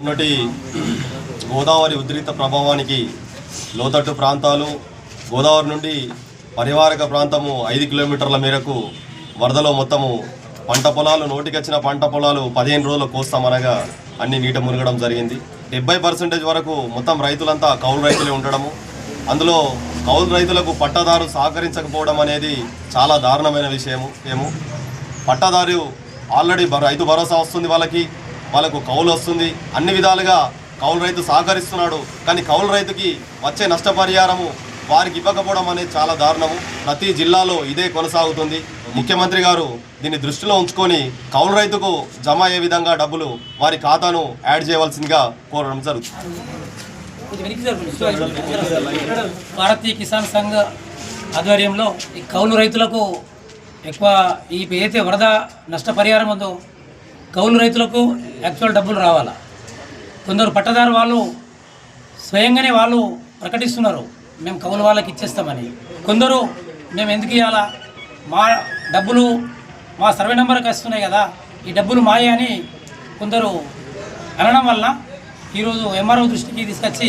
ఉన్నటి గోదావరి ఉద్రిత ప్రభావానికి లోతట్టు ప్రాంతాలు గోదావరి నుండి పరివారక ప్రాంతము ఐదు కిలోమీటర్ల మేరకు వరదలో మొత్తము పంట పొలాలు నోటికొచ్చిన పంట పొలాలు పదిహేను రోజులు కోస్తామనగా అన్ని నీట మునగడం జరిగింది. డెబ్బై పర్సెంటేజ్ వరకు మొత్తం రైతులంతా కౌలు రైతులే ఉండడము. అందులో కౌలు రైతులకు పట్టదారు సహకరించకపోవడం అనేది చాలా దారుణమైన విషయము ఏమో. పట్టాదారు ఆల్రెడీ రైతు భరోసా వస్తుంది వాళ్ళకి. వాళ్ళకు కౌలు వస్తుంది. అన్ని విధాలుగా కౌలు రైతు సహకరిస్తున్నాడు. కానీ కౌలు రైతుకి వచ్చే నష్టపరిహారము వారికి ఇవ్వకపోవడం అనేది చాలా దారుణము. ప్రతి జిల్లాలో ఇదే కొనసాగుతుంది. ముఖ్యమంత్రి గారు దీన్ని దృష్టిలో ఉంచుకొని కౌలు రైతుకు జమ అయ్యే విధంగా డబ్బులు వారి ఖాతాను యాడ్ చేయవలసిందిగా కోరడం జరుగుతుంది. భారతీయ కిసాన్ సంఘ్ ఆధ్వర్యంలో ఈ కౌలు రైతులకు ఎక్కువ ఈ ఏదైతే వరద నష్టపరిహారం ఉందో కౌలు రైతులకు యాక్చువల్ డబ్బులు రావాలా? కొందరు పట్టదారు వాళ్ళు స్వయంగానే వాళ్ళు ప్రకటిస్తున్నారు మేము కౌలు వాళ్ళకి ఇచ్చేస్తామని. కొందరు మేము ఎందుకు ఇవ్వాలా మా డబ్బులు మా సర్వే నెంబర్కి వస్తున్నాయి కదా ఈ డబ్బులు మాయే అని కొందరు అనడం వలన ఈరోజు ఎంఆర్ఓ దృష్టికి తీసుకొచ్చి